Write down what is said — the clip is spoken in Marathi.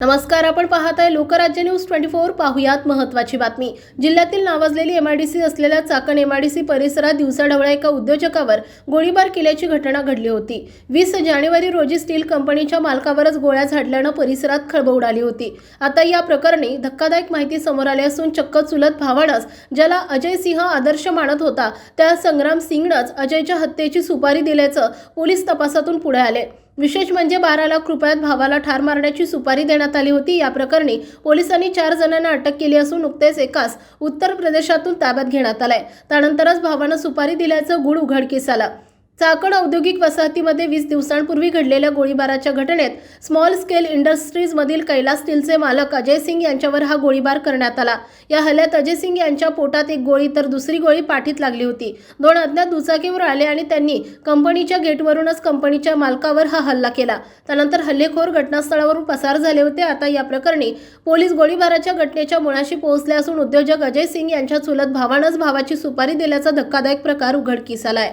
नमस्कार आपण पाहत आहे लोकराज्य न्यूज ट्वेंटी फोर. पाहुयात महत्वाची बातमी. जिल्ह्यातील नावाजलेली एमआयडीसी असलेल्या चाकण एमआयडीसी परिसरात दिवसाढवळ्या एका उद्योजकावर गोळीबार केल्याची घटना घडली होती. वीस जानेवारी रोजी स्टील कंपनीच्या मालकावरच गोळ्या झाडल्यानं परिसरात खळबळ उडाली होती. आता या प्रकरणी धक्कादायक माहिती समोर आली असून चक्क चुलत भावानच ज्याला अजय सिंह आदर्श मानत होता त्या संग्राम सिंगनंच अजयच्या हत्येची सुपारी दिल्याचं पोलीस तपासातून पुढे आले. विशेष म्हणजे बारा लाख रुपयात भावाला ठार मारण्याची सुपारी देण्यात आली होती. या प्रकरणी पोलिसांनी चार जणांना अटक केली असून नुकतेच एकास उत्तर प्रदेशातून ताब्यात घेण्यात आलाय. त्यानंतरच भावानं सुपारी दिल्याचं गुढ उघडकीस आला. चाकण औद्योगिक वसाहतीमध्ये वीस दिवसांपूर्वी घडलेल्या गोळीबाराच्या घटनेत स्मॉल स्केल इंडस्ट्रीजमधील कैलास स्टीलचे मालक अजय सिंग यांच्यावर हा गोळीबार करण्यात आला. या हल्ल्यात अजय सिंग यांच्या पोटात एक गोळी तर दुसरी गोळी पाठीत लागली होती. दोन अज्ञात दुचाकीवर आले आणि त्यांनी कंपनीच्या गेटवरूनच कंपनीच्या मालकावर हा हल्ला केला. त्यानंतर हल्लेखोर घटनास्थळावरून पसार झाले होते. आता या प्रकरणी पोलीस गोळीबाराच्या घटनेच्या मुळाशी पोहोचले असून उद्योजक अजय सिंग यांच्या चुलत भावानंच भावाची सुपारी दिल्याचा धक्कादायक प्रकार उघडकीस आलाय.